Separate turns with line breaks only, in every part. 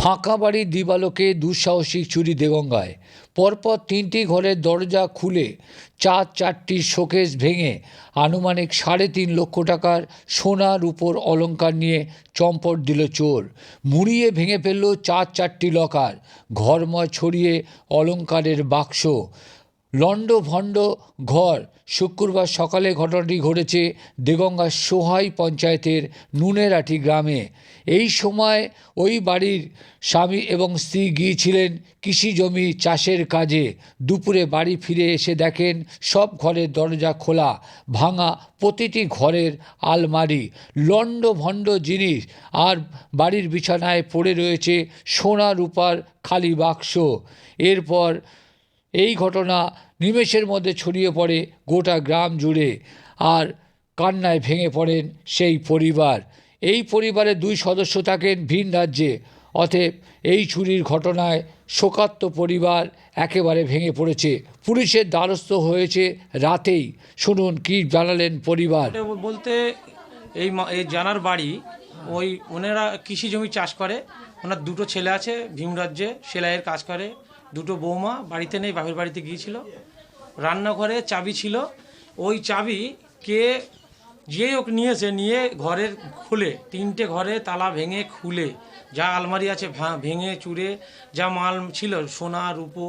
ফাঁকা বাড়ির দিবালোকে দুঃসাহসিক চুরি দেবঙ্গায় পরপর তিনটি ঘরের দরজা খুলে চার চারটি শোকেস ভেঙে আনুমানিক সাড়ে তিন লক্ষ টাকার সোনার উপর অলঙ্কার নিয়ে চম্পট দিল চোর। মুড়িয়ে ভেঙে ফেলল চার চারটি লকার। ঘরময় ছড়িয়ে অলঙ্কারের বাক্স। লন্ড ভণ্ড ঘর। শুক্রবার সকালে ঘটনাটি ঘটেছে দেগঙ্গার সোহাই পঞ্চায়েতের নুনেরাটি গ্রামে। এই সময় ওই বাড়ির স্বামী এবং স্ত্রী গিয়েছিলেন কৃষি জমি চাষের কাজে। দুপুরে বাড়ি ফিরে এসে দেখেন সব ঘরের দরজা খোলা, ভাঙা প্রতিটি ঘরের আলমারি। লন্ড ভণ্ড জিনিস আর বাড়ির বিছানায় পড়ে রয়েছে সোনা রূপার খালি বাক্স। এরপর এই ঘটনা নিমেষের মধ্যে ছড়িয়ে পড়ে গোটা গ্রাম জুড়ে। আর কান্নায় ভেঙে পড়েন সেই পরিবার। এই পরিবারের দুই সদস্য থাকেন ভিন রাজ্যে। অতএব এই চুরির ঘটনায় শোকাত্ম পরিবার একেবারে ভেঙে পড়েছে। পুলিশের দ্বারস্থ হয়েছে রাতেই। শুনুন কি জানালেন পরিবার।
বলতে এই এই জানার বাড়ি, ওই ওনারা কৃষি জমি চাষ করে। ওনার দুটো ছেলে আছে, ভীম রাজ্যে সেলাইয়ের কাজ করে। দুটো বৌমা, বাড়িতে নেই, বাপের বাড়িতে গিয়েছিল। রান্নাঘরে চাবি ছিল। ওই চাবি কে যে ওকে নিয়েছে, নিয়ে ঘরের খুলে, তিনটে ঘরে তালা ভেঙে খুলে, যা আলমারি আছে ভেঙে চুরে, যা মাল ছিল, সোনা, রূপো,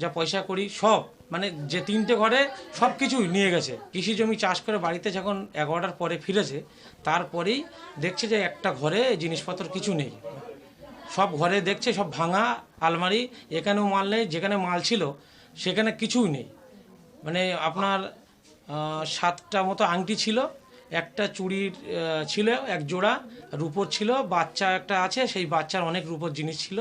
যা পয়সা করি সব মানে যে তিনটে ঘরে সব কিছুই নিয়ে গেছে। কৃষি জমি চাষ করে বাড়িতে যখন এগারোটার পরে ফিরেছে, তারপরেই দেখছে যে একটা ঘরে জিনিসপত্র কিছু নেই। সব ঘরে দেখছে সব ভাঙা আলমারি এখানেও মাল নেই যেখানে মাল ছিল সেখানে কিছুই নেই। মানে আপনার সাতটা মতো আংটি ছিল একটা চুড়ির ছিল এক জোড়া রূপোর ছিল বাচ্চা একটা আছে সেই বাচ্চার অনেক রূপোর জিনিস ছিল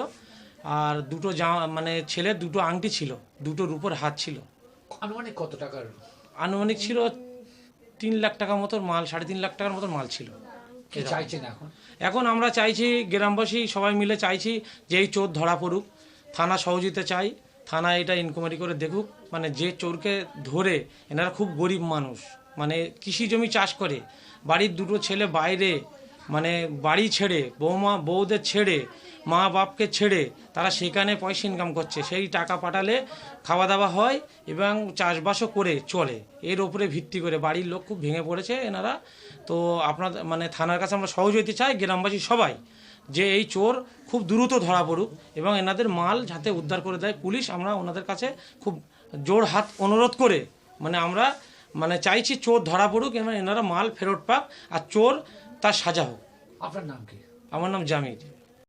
আর দুটো জামা মানে ছেলের দুটো আংটি ছিল দুটো রূপোর হাত ছিল।
আনুমানিক কত টাকার?
আনুমানিক ছিল তিন লাখ টাকা মতো মাল সাড়ে তিন লাখ টাকার মতো মাল ছিল।
কি চাইছেন এখন?
এখন আমরা চাইছি গ্রামবাসী সবাই মিলে চাইছি যে এই চোর ধরা পড়ুক। থানা সহযোগিতা চাই থানা এটা ইনকোয়ারি করে দেখুক। মানে যে চোরকে ধরে এনারা খুব গরিব মানুষ। মানে কৃষি জমি চাষ করে বাড়ির দুটো ছেলে বাইরে মানে বাড়ি ছেড়ে, বৌমা, বউদের ছেড়ে, মা বাপকে ছেড়ে তারা সেখানে পয়সা ইনকাম করছে। সেই টাকা পাঠালে খাওয়া দাওয়া হয় এবং চাষবাসও করে চলে। এর ওপরে ভিত্তি করে বাড়ির লোক খুব ভেঙে পড়েছে এনারা। তো আপনাদের মানে থানার কাছে আমরা সহযোগিতা চাই, গ্রামবাসী সবাই, যে এই চোর খুব দ্রুত ধরা পড়ুক এবং এনাদের মাল যাতে উদ্ধার করে দেয়। পুলিশ আমরা ওনাদের কাছে খুব জোর হাত অনুরোধ করে মানে আমরা মানে চাইছি চোর ধরা পড়ুক এবং এনারা মাল ফেরত পাক। আর চোর তার সাজা হোক।
আপনার নাম কি?
আমার নাম জামির।